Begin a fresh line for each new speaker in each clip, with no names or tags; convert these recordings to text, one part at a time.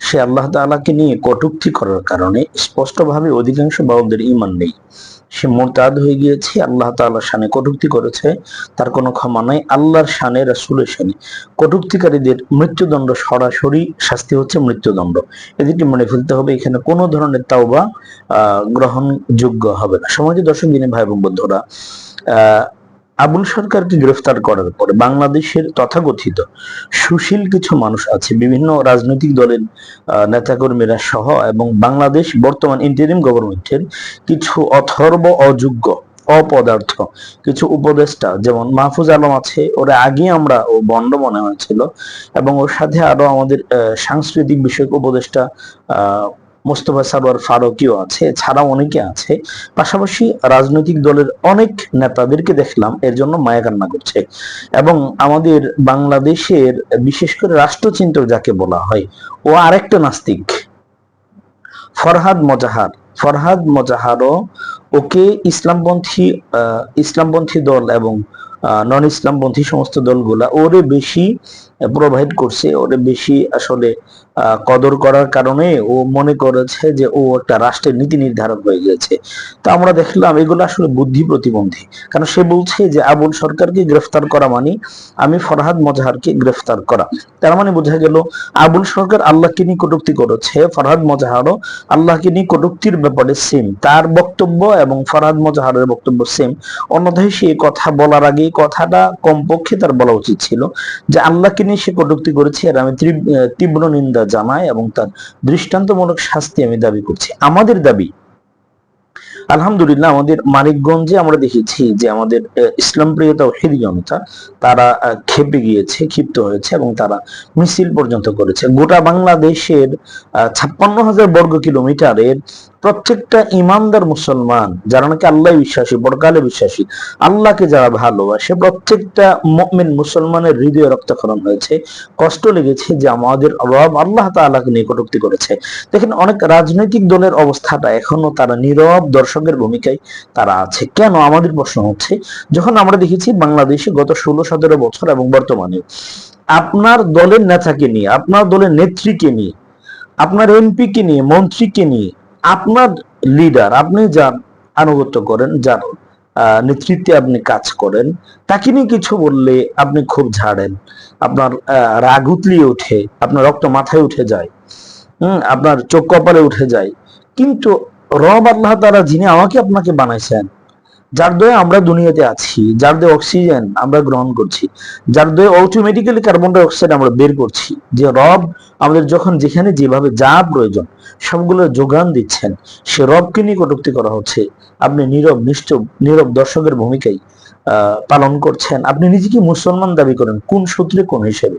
সে আল্লাহ তাআলাকে নিয়ে কটুক্তি করার কারণে স্পষ্টভাবে অধিকাংশ বাউলদের ঈমান নেই। সে মোরতাদ হয়ে গিয়েছে আল্লাহ তাআলার শানে কটুক্তি করেছে তার কোনো ক্ষমা নাই আল্লাহর শানে রাসূলের শানে। কটূক্তিকারীদের মৃত্যুদণ্ড সরাসরি শাস্তি হচ্ছে মৃত্যুদণ্ড। এদেরকে মনে ফেলতে হবে এখানে কোনো ধরনের তাওবা আহ, গ্রহণযোগ্য হবে না। সমাজে দর্শক দিনে ভাই এবং বন্ধুরা আবুল সরকারকে গ্রেফতার করার পরে বাংলাদেশের তথাকথিত সুশীল কিছু মানুষ আছে, বিভিন্ন রাজনৈতিক দলের নেতাকর্মীরা সহ এবং বাংলাদেশ বর্তমান ইন্টারিম গভর্নমেন্টের কিছু অথর্ব অযোগ্য অপদার্থ কিছু উপদেষ্টা, যেমন মাহফুজ আলম আছে, ওরা আগে আমরা ও বন্ড মনে হয়েছিল এবং ওর সাথে আরও আমাদের সাংস্কৃতিক বিষয়ক উপদেষ্টা মোস্তফা সারোয়ার ফারুকিও আছে এছাড়াও অনেকে আছে। পাশাপাশি রাজনৈতিক দলের অনেক নেতাদেরকে দেখলাম এর জন্য মায়া কান্না করছে। এবং আমাদের বাংলাদেশের বিশেষ করে রাষ্ট্রচিন্তক যাকে বলা হয় ও আরেকটা নাস্তিক ফরহাদ মজাহার। ফরহাদ মজাহারও ওকে ইসলামপন্থী আহ, ইসলামপন্থী দল এবং নন ইসলামপন্থী সমস্ত দলগুলা ওরে বেশি প্রোভাইড করছে, ওরে বেশি আসলে কদর করার কারণে ও মনে করেছে যে ও একটা রাষ্ট্রের নীতি নির্ধারক হয়ে গেছে তো আমরা দেখলাম এগুলো আসলে বুদ্ধি প্রতিবন্ধী। কারণ সে বলছে যে, আবুল সরকারকে গ্রেফতার করা মানে আমি ফরহাদ মজাহারকে গ্রেফতার করা। তার মানে বোঝা গেল, আবুল সরকার আল্লাহকে নিয়ে কটূক্তি করেছে, ফরহাদ মজাহারও আল্লাহকে নিয়ে কটূক্তির ব্যাপারে সেম তার বক্তব্য এবং ফরহাদ মজাহারের বক্তব্য সেম অন্যথায় সে কথা বলার আগে কথাটা কমপক্ষে তার বলা উচিত ছিল যে, আল্লাহকে নিয়ে সে কটুক্তি করেছে আর আমি তীব্র নিন্দা জানাই এবং তার দৃষ্টান্তমূলক শাস্তি আমি দাবি করছি। আমাদের দাবি আলহামদুলিল্লাহ, আমাদের মানিকগঞ্জে আমরা দেখেছি যে আমাদের ইসলাম প্রিয় তাওহীদি জনতা, তারা ক্ষেপে গিয়েছে, ক্ষিপ্ত হয়েছে এবং তারা মিছিল পর্যন্ত করেছে। গোটা বাংলাদেশের ছাপ্পান্ন হাজার বর্গ কিলোমিটারের প্রত্যেকটা ইমানদার মুসলমান, যারা নাকি আল্লাহ বিশ্বাসী বড়কালে বিশ্বাসী, আল্লাহকে যারা ভালোবাসে, প্রত্যেকটা মুমিন মুসলমানের হৃদয়ে রক্তক্ষরণ হয়েছে। কষ্ট লেগেছে যে আমাদের রব আল্লাহ তাআলাকে নিয়ে করেছে। দেখেন, অনেক রাজনৈতিক দলের অবস্থাটা এখনও তারা নীরব দর্শকের ভূমিকায় তারা আছে। কেন? আমাদের প্রশ্ন হচ্ছে, যখন আমরা দেখেছি বাংলাদেশে গত ষোলো, সতেরো বছর এবং বর্তমানে, আপনার দলের নেতাকে নিয়ে, আপনার দলের নেত্রীকে নিয়ে, আপনার এমপিকে নিয়ে, মন্ত্রীকে নিয়ে, আপনার লিডার আপনি যার আনুগত্য করেন, যার নেতৃত্বে আপনি কাজ করেন, তাকে নিয়ে কিছু বললে আপনি খুব ঝাড়েন। আপনার রাগ উতলিয়ে ওঠে, আপনার রক্ত মাথায় উঠে যায়, হম, আপনার চোখ কপালে উঠে যায়। কিন্তু রব আল্লাহ তারা যিনি আমাকে আপনাকে বানাইছেন, যার দয়ে আমরা দুনিয়াতে আছি, যার দয়ে অক্সিজেন আমরা গ্রহণ করছি, যার দয়ে অটোমেটিক্যালি কার্বন ডাই অক্সাইড আমরা বের করছি, যে রব আমাদের যখন যেখানে যেভাবে যা প্রয়োজন, সবগুলো যোগান দিচ্ছেন, সে রবকে নিয়ে কটূক্তি করা হচ্ছে। আপনি নীরব নিশ্চুপ নীরব দর্শকের ভূমিকায় পালন করছেন। আপনি নিজেকে মুসলমান দাবি করেন, কোন সূত্রে কোন হিসেবে?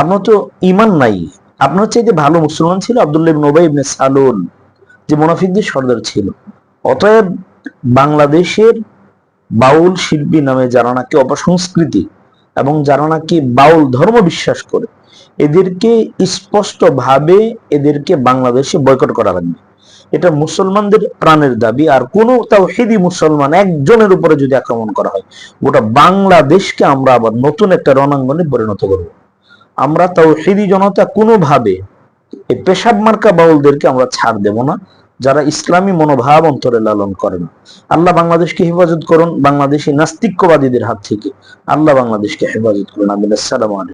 আপনার তো ইমান নাই। আপনার চাইতে ভালো মুসলমান ছিল আব্দুল্লাহ ইবনে উবাই ইবনে সালুল। যে মুনাফিকদের সর্দার ছিল। অতএব বাংলাদেশের বাউল শিল্পী নামে যারা নাকি অপসংস্কৃতি এবং যারা নাকি বাউল ধর্ম বিশ্বাস করে, এদেরকে স্পষ্ট ভাবে এদেরকে বাংলাদেশে বয়কট করা লাগবে। এটা মুসলমানদের প্রাণের দাবি, আর কোন তাওহিদি মুসলমান একজনের উপরে যদি আক্রমণ করা হয়, গোটা বাংলাদেশকে আমরা আবার নতুন একটা রণাঙ্গনে পরিণত করব। আমরা তাও তাওহিদি জনতা কোনোভাবে এই পেশাব মার্কা বাউলদেরকে আমরা ছাড় দেব না, যারা ইসলামী মনোভাব অন্তরে লালন করেন আল্লাহ বাংলাদেশকে হেফাজত করুন, বাংলাদেশি নাস্তিক্যবাদীদের হাত থেকে আল্লাহ বাংলাদেশকে হেফাজত করুন। আমিন। আসসালামু